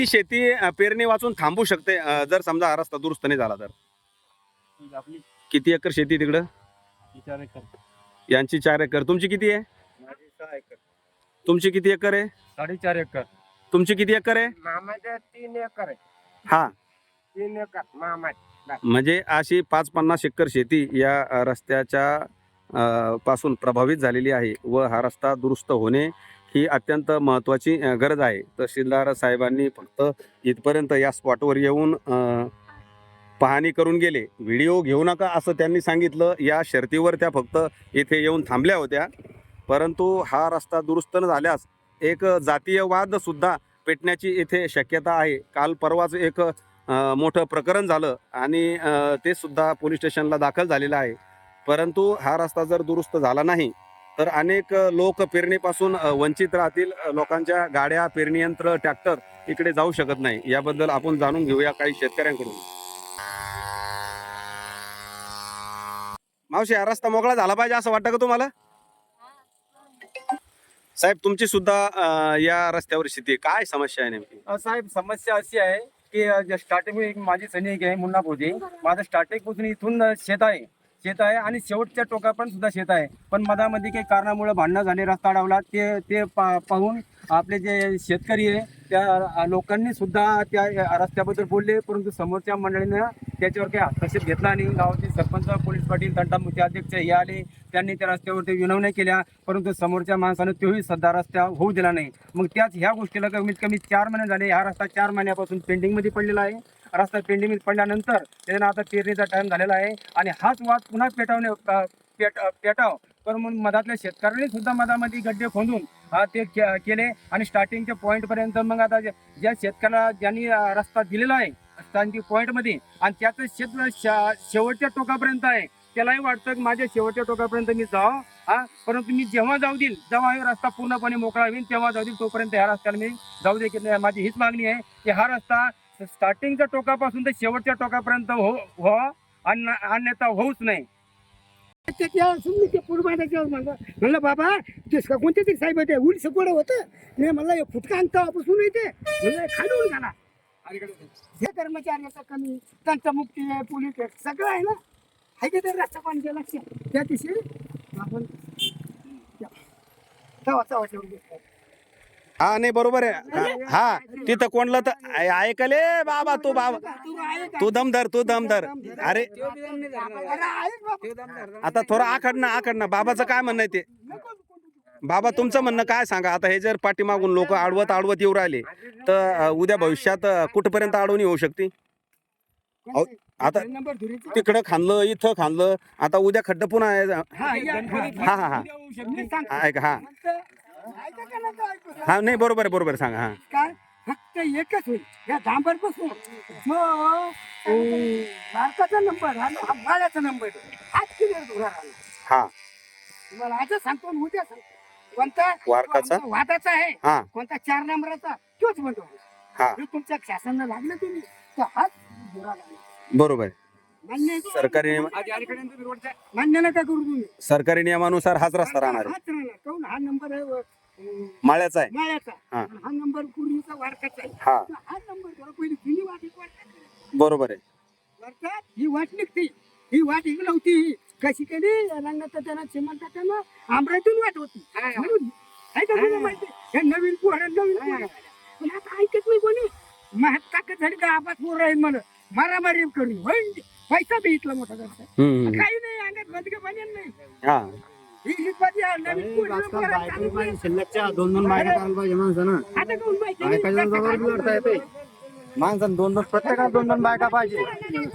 किती शेती पेरणी वाचून थांबू शकते जर समजा हा रस्ता दुरुस्त नाही झाला तर. आपली किती एकर शेती तिकडं? विचार कर यांची चार एकर. तुमची किती आहे? माझी सहा एकर. तुमची किती एकर आहे? साडेचार एकर. तुमची किती एकर आहे? मामाच्या तीन एकर आहे. हा. तीन एकर. मामा म्हणजे अशी पाच पन्नास एकर शेती या रस्त्याच्या पासून प्रभावित झालेली आहे व हा रस्ता दुरुस्त होणे ही अत्यंत महत्त्वाची गरज आहे. तहसीलदार साहेबांनी फक्त इथपर्यंत या स्पॉटवर येऊन पाहणी करून गेले. व्हिडिओ घेऊ नका असं त्यांनी सांगितलं. या शर्तीवर त्या फक्त इथे येऊन थांबल्या होत्या. परंतु हा रस्ता दुरुस्त न झाल्यास एक जातीय सुद्धा पेटण्याची इथे शक्यता आहे. काल परवाच एक मोठं प्रकरण झालं आणि ते सुद्धा पोलीस स्टेशनला दाखल झालेलं आहे. परंतु हा रस्ता जर दुरुस्त झाला नाही तर अनेक लोक पेरणीपासून वंचित राहतील. लोकांच्या गाड्या पेरणी यंत्र ट्रॅक्टर इकडे जाऊ शकत नाही. याबद्दल आपण जाणून घेऊया काही शेतकऱ्यांकडून. मावशी हा रस्ता मोकळा झाला पाहिजे असं वाटतं का तुम्हाला? साहेब तुमची सुद्धा या रस्त्यावर स्थिती आहे. काय समस्या आहे नेमकी? अ, साहेब समस्या अशी आहे की स्टार्टिंग माझी सैनिक आहे मुन्ना फौजी माझं स्टार्टिंगपासून इथून शेत आहे. शेत आहे आणि शेवटच्या टोकापर्यंत सुद्धा शेत आहे. पण मधामध्ये काही कारणामुळे भांडणं झाले रस्ता अडवला ते ते पा पाहून आपले जे शेतकरी आहे त्या लोकांनी सुद्धा त्या रस्त्याबद्दल बोलले परंतु समोरच्या मंडळीनं त्याच्यावर काही हस्तक्षेप घेतला नाही. गावाचे सरपंच पोलीस पाटील तंटामुख्य अध्यक्ष हे आले. त्यांनी त्या रस्त्यावरती विनवण्या केल्या परंतु समोरच्या माणसानं तोही सध्या रस्ता होऊ दिला नाही. मग त्याच ह्या गोष्टीला कमीत कमी चार महिने झाले. हा रस्ता चार महिन्यापासून पेंडिंगमध्ये पडलेला आहे. रस्ता पेंडिंग पडल्यानंतर त्याच्यानं आता पेरणीचा टाईम झालेला आहे. आणि हाच वाद पुन्हा पेटवणे पेट पेटाव. तर मग मधातल्या शेतकऱ्यांनी सुद्धा मधामध्ये गड्डे खोदून ते केले. आणि स्टार्टिंगच्या पॉईंट पर्यंत मग आता ज्या शेतकऱ्याला ज्यांनी रस्ता दिलेला आहे त्यांची पॉईंटमध्ये आणि त्याचं शेत शेवटच्या टोकापर्यंत आहे त्यालाही वाटतं की माझ्या शेवटच्या टोकापर्यंत मी जावं हा. परंतु मी जेव्हा जाऊ देईल जेव्हा हा रस्ता पूर्णपणे मोकळा होईल तेव्हा जाऊ देईल तोपर्यंत ह्या रस्त्याला मी जाऊ दे की माझी हीच मागणी आहे की हा रस्ता स्टार्टिंगच्या टोकापासून ते शेवटच्या टोकापर्यंत हो व्हावा आणि अन्यथा होऊच नाही. त्याच्यावर मी ते पूर्व त्याच्यावर म्हणलं म्हणलं बाबा ते स- कोणते तरी साहेब होते उलस कोडं होतं. मी म्हणलं हे फुटका अंतापासून येते. म्हणलं खालून घाला. हे कर्मचाऱ्याचं कमी त्यांचं मुक्ती आहे पोलीस आहे सगळं आहे ना? आहे का ते रस्ता पण गेला? त्या दिवशी आपण तवा तवा ठेवून घेतलं. हा नाही बरोबर आहे. हा हा तिथं कोणलं तर ऐकले बाबा तू बाबा. तू आहे तू दमदार तू दमदार अरे आता थोडं आखड ना आखड ना. बाबाचं काय म्हणणं आहे ते? बाबा तुमचं म्हणणं काय सांगा? आता हे जर पाठीमागून लोक आडवत आडवत येऊ राहिले तर उद्या भविष्यात कुठपर्यंत अडवणी होऊ शकते अहो, आता तिकडं खाणलं इथं खाणलं आता उद्या खड्ड पुन्हा हा, हा हा. हा, ऐका हा. ऐका का नका ऐकू? हा नाही बरोबर आहे बरोबर आहे, सांगा हा. काय? फक्त एकच होईल या डांबरपासून. मग भारताचा नंबर हा हा नंबर हाच क्लिअर धुरा हा. तुम्हाला आजच सांगतो आणि उद्या सांगतो. कोणता? वारकाचा? कोणता वादाचा आहे? हा. कोणता चार नंबराचा? तोच होईल हा. तुमच्या शासनाला लागलं तुम्ही तर हाच धुरा लागला. बरोबर आहे. सरकारी नियम मान्य नका करू तुम्ही? सरकारी नियमानुसार हाच रस्ता राहणार आहे. हाच राहणार. काहून? हा नंबर आहे अं, माळ्याचा आहे. माळ्याचा. हा. आणि हा नंबर पूर्वीचा वारकाचा आहे. हा. तर हा नंबर पहिली जुनी वाट एक वाट बरोबर आहे. वर्षात ही वाट निघते. ही वाट इकडे नव्हती. ही कशी केली? रंगात त्यानं चिमणता त्यानं आंब्यातून वाट होती. म्हणून आहे का तुला माहिती? हे नवीन पोहर नवीन पोहर पण आता ऐकत नाही कोणी. महात ताकद झाली का आपात पोर राहील म्हणून. मारामारी करून. होईल पैसा बी इथला मोठा करता हम्म, हम्म. काही नाही अंगात बदके पाणी नाही हा ही आहे, नवीन पोरं. शिल्लकच्या दोन दोन बायका चालू पाहिजे माणसानं आता कोण माहिती नाही. बायका जर जवळ बी लढता येते माणसानं दोन दोन प्रत्येकाला दोन दोन बायका पाहिजे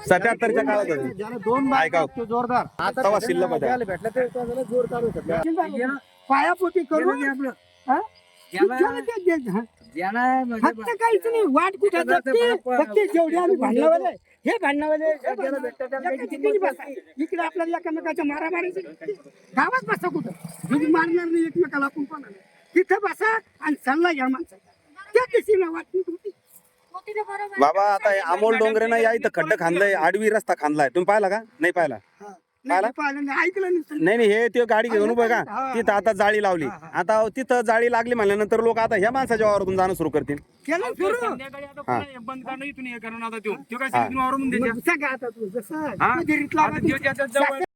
सत्याहत्तरच्या काळात होते. ज्याला दोन. बायका आहेत, तो जोरदार आता तवा शिल्लक होता. ज्याला भेटलं ते त्याला जोर चालू शकतो पायापोटी करून हा? ते हा. फक्त काहीच नाही वाट कुठं जगते फक्त जेवढे आम्ही भांडणावाले हे बसा. इकडे आपल्याला एकमेकाच्या मारामारी गावात बसा कुठं? तुम्ही मारणार नाही एकमेकाला आपण कोणाला तिथं बसा आणि सल्ला घ्या माणसाचा त्या दिशेला वाट नीट होती? बाबा आता हे अमोल डोंगरेनं या इथं खड्ड खांदलंय आडवी रस्ता खांदलाय. तुम्ही पाहिला का? नाही पाहिला? नाही आला? पाहिलं नाही ऐकलं नुसतं नाही नाही हे ते गाडी घेऊन उभं का. तिथं आता जाळी लावली. आता तिथं जाळी लागली म्हणल्यानंतर लोक आता ह्या माणसाच्या वावरातून जाणं सुरू करतील केलं सुरू संध्याकाळी आता पुन्हा बंद करणं इथून हे करणं आता त्यो त्यो काय. सांगितलं वावरून द्यायच्या मग सांगा आता तू जसं हा? कधी रीतला आता त्यो त्याच्यात जवळ